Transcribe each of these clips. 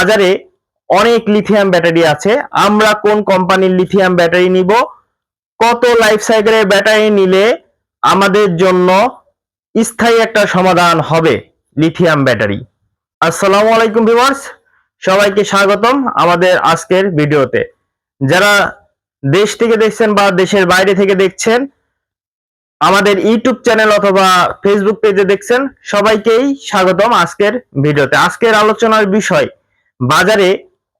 বাজারে অনেক lithium battery আছে। আমরা কোন কোম্পানির লিথিয়াম ব্যাটারি নিব? কত লাইফ সাইকেলের ব্যাটারি নিলে আমাদের জন্য স্থায়ী একটা সমাধান হবে লিথিয়াম ব্যাটারি আসসালামু আলাইকুম ভিউয়ার্স সবাইকে স্বাগতম আমাদের আজকের ভিডিওতে। যারা দেশ থেকে দেখছেন বা দেশের বাইরে থেকে দেখছেন, আমাদের ইউটিউব চ্যানেল অথবা ফেসবুক পেজে দেখছেন, সবাইকেই স্বাগতম আজকের ভিডিওতে। আজকের আলোচনার বিষয় বাজারে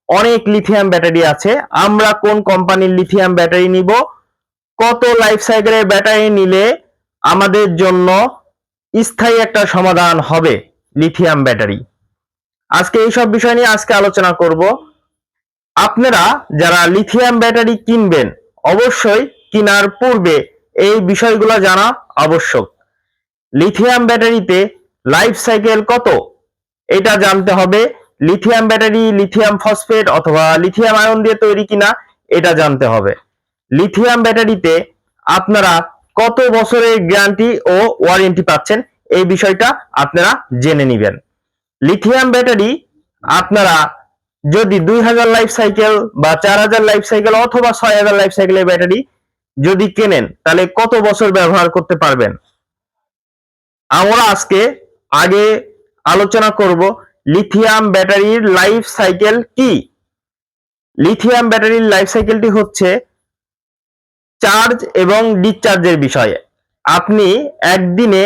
অনেক লিথিয়াম ব্যাটারি আছে। আমরা কোন কোম্পানির লিথিয়াম ব্যাটারি নিব? কত লাইফ সাইকেলের ব্যাটারি নিলে আমাদের জন্য স্থায়ী একটা সমাধান হবে লিথিয়াম ব্যাটারি আজকে এই সব বিষয় নিয়ে আজকে আলোচনা করব। আপনারা যারা লিথিয়াম ব্যাটারি কিনবেন, অবশ্যই কেনার পূর্বে এই বিষয়গুলো জানা আবশ্যক। লিথিয়াম ব্যাটারিতে লাইফ সাইকেল কত? এটা জানতে হবে। লিথিয়াম ব্যাটারি লিথিয়াম ফসফেট অথবা লিথিয়াম আয়ন দিয়ে তৈরি কিনা, এটা জানতে হবে। লিথিয়াম ব্যাটারিতে আপনারা কত বছরের গ্যারান্টি ও ওয়ারেন্টি পাচ্ছেন, এই বিষয়টা আপনারা জেনে নেবেন। লিথিয়াম ব্যাটারি আপনারা যদি দুই হাজার লাইফ সাইকেল বা চার হাজার লাইফ সাইকেল অথবা ছয় হাজার লাইফ সাইকেলের ব্যাটারি যদি কেনেন, তাহলে কত বছর ব্যবহার করতে পারবেন? আমরা আজকে আগে আলোচনা করব লিথিয়াম ব্যাটারির লাইফ সাইকেল কি? লিথিয়াম ব্যাটারির লাইফ সাইকেলটি হচ্ছে চার্জ এবং ডিসচার্জের বিষয়। আপনি একদিনে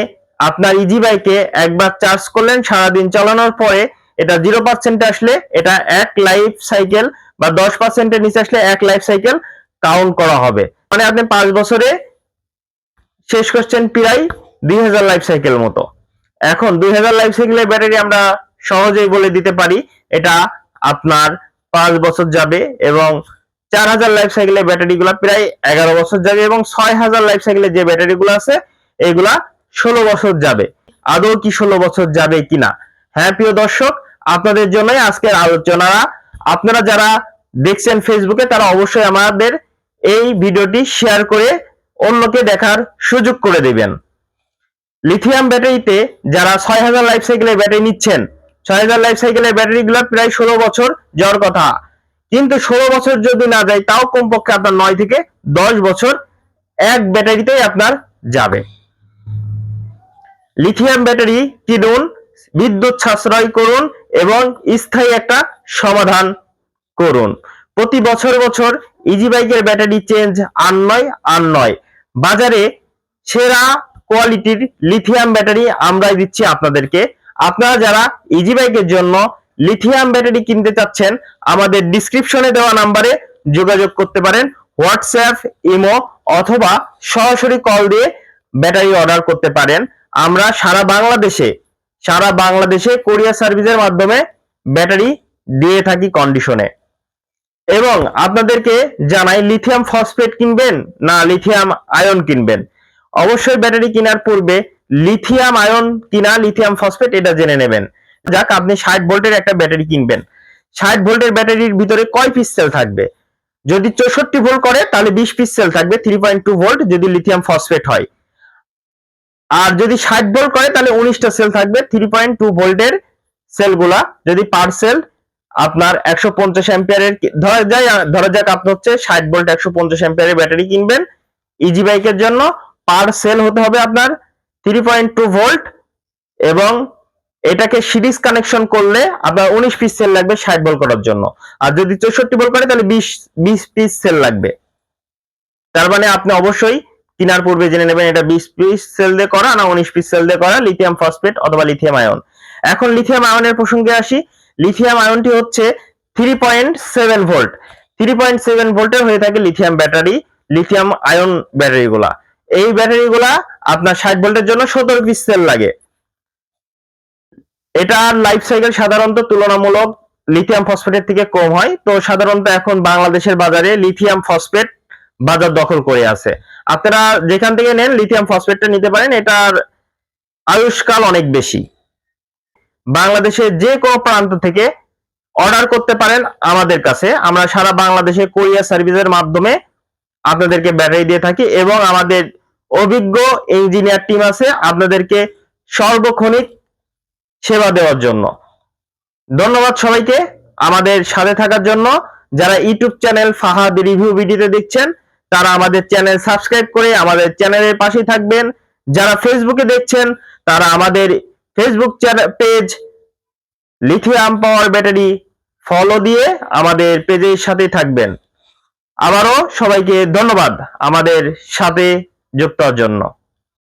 আপনার ইজি বাইকে একবার চার্জ করলেন, সারাদিন চালানোর পরে এটা জিরো পার্সেন্টে আসলে এটা এক লাইফ সাইকেল বা দশ পার্সেন্টের নিচে আসলে এক লাইফ সাইকেল কাউন্ট করা হবে। মানে আপনি পাঁচ বছরে শেষ করছেন প্রায় দুই হাজার লাইফ সাইকেল মতো। এখন দুই হাজার লাইফ সাইকেলের ব্যাটারি আমরা সহজেই বলে দিতে পারি, এটা আপনার পাঁচ বছর যাবে এবং চার হাজার লাইফ সাইকেলের ব্যাটারি গুলা প্রায় এগারো বছর যাবে এবং ছয় হাজার লাইফ সাইকেলের যে ব্যাটারি গুলো আছে এইগুলা ষোলো বছর যাবে। আদৌ কি ষোলো বছর যাবে কিনা? হ্যাঁ প্রিয় দর্শক, আপনাদের জন্যই আজকের আলোচনা। আপনারা যারা দেখছেন ফেসবুকে তারা অবশ্যই আমাদের এই ভিডিওটি শেয়ার করে অন্যকে দেখার সুযোগ করে দিবেন। লিথিয়াম ব্যাটারিতে যারা ছয় হাজার লাইফ সাইকেলের ব্যাটারি নিচ্ছেন ছয় হাজার লাইফ সাইকেলের ব্যাটারি গুলো প্রায় ষোলো বছর যাওয়ার কথা। কিন্তু ষোলো বছর যদি না যায়, তাও কমপক্ষে আপনার নয় থেকে দশ বছর এক ব্যাটারিতেই আপনার যাবে। লিথিয়াম ব্যাটারি কিনুন, বিদ্যুৎ সাশ্রয় করুন এবং স্থায়ী একটা সমাধান করুন। প্রতি বছর বছর ইজি বাইকের ব্যাটারি চেঞ্জ আর নয় আর নয়। বাজারে সেরা কোয়ালিটির লিথিয়াম ব্যাটারি আমরাই দিচ্ছি আপনাদেরকে। আপনারা যারা ইজি বাইকের জন্য লিথিয়াম ব্যাটারি কিনতে চাচ্ছেন, আমাদের ডিসক্রিপশনে দেওয়া নাম্বারে যোগাযোগ করতে পারেন হোয়াটসঅ্যাপ ইমো অথবা সরাসরি কল দিয়ে ব্যাটারি অর্ডার করতে পারেন। আমরা সারা বাংলাদেশে সারা বাংলাদেশে কোরিয়ার সার্ভিসের মাধ্যমে ব্যাটারি দিয়ে থাকি কন্ডিশনে এবং আপনাদেরকে জানাই লিথিয়াম ফসফেট কিনবেন না লিথিয়াম আয়ন কিনবেন? অবশ্যই ব্যাটারি কেনার পূর্বে লিথিয়াম আয়ন কিনা লিথিয়াম ফসফেট এটা জেনে নেবেন। যাক, আপনি ষাট ভোল্টের একটা ব্যাটারি কিনবেন। ষাট ভোল্টের ব্যাটারির ভিতরে কয় পিস সেল থাকবে? যদি চৌষট্টি ভোল্ট করে, তাহলে বিশ পিস সেল থাকবে থ্রি পয়েন্ট টু ভোল্ট যদি লিথিয়াম ফসফেট হয়। আর যদি ষাট ভোল্ট করে, তাহলে উনিশটা সেল থাকবে থ্রি পয়েন্ট টু ভোল্টের সেলগুলা যদি পার সেল আপনার একশো পঞ্চাশ অ্যাম্পিয়ারের ধরা যায় ধরা যাক আপনি হচ্ছে ষাট ভোল্ট একশো পঞ্চাশ অ্যাম্পিয়ারের ব্যাটারি কিনবেন। ইজি বাইকের জন্য। পার সেল হতে হবে আপনার থ্রি পয়েন্ট টু ভোল্ট এবং এটাকে সিরিজ কানেকশন করলে আপনার উনিশ পিস সেল লাগবে ষাট ভোল্ট করার জন্য। আর যদি চৌষট্টি ভোল্ট করে, তাহলে বিশ বিশ পিস সেল লাগবে। তার মানে আপনি অবশ্যই কেনার পূর্বে জেনে নেবেন, এটা বিশ পিস সেল দিয়ে করা না উনিশ পিস সেল দিয়ে করা লিথিয়াম ফসফেট অথবা লিথিয়াম আয়ন এখন লিথিয়াম আয়নের প্রসঙ্গে আসি। লিথিয়াম আয়নটি হচ্ছে three point seven volt three point seven ভোল্টের হয়ে থাকে lithium battery lithium ion battery গুলা। এই ব্যাটারি গুলা আপনার ষাট ভোল্টের জন্য সতেরো পিস সেল লাগে। এটার লাইফ সাইকেল সাধারণত তুলনামূলক লিথিয়াম ফসফেটের থেকে কম হয়। তো সাধারণত এখন বাংলাদেশের বাজারে লিথিয়াম ফসফেট বাজার দখল করে আছে। আপনারা যেখান থেকে নেন লিথিয়াম ফসফেটটা নিতে পারেন, এটার আয়ুষ্কাল অনেক বেশি। বাংলাদেশের যে কোনো প্রান্ত থেকে অর্ডার করতে পারেন আমাদের কাছে। আমরা সারা বাংলাদেশে কোরিয়ার সার্ভিসের মাধ্যমে আপনাদেরকে ব্যাটারি দিয়ে থাকি এবং আমাদের অভিজ্ঞ ইঞ্জিনিয়ার টিম আছে, আপনাদেরকে সর্বক্ষণিক সেবা দেওয়ার জন্য। ধন্যবাদ সবাইকে আমাদের সাথে থাকার জন্য। যারা ইউটিউব চ্যানেল ফাহাদ রিভিউ ভিডিওতে দেখছেন, তারা আমাদের চ্যানেল সাবস্ক্রাইব করে আমাদের চ্যানেলের পাশেই থাকবেন। যারা ফেসবুকে দেখছেন, তারা আমাদের Facebook page lithium power battery follow দিয়ে আমাদের পেজের সাথে থাকবেন। আবারও সবাইকে ধন্যবাদ। আমাদের সাথে যুক্ত জন্য।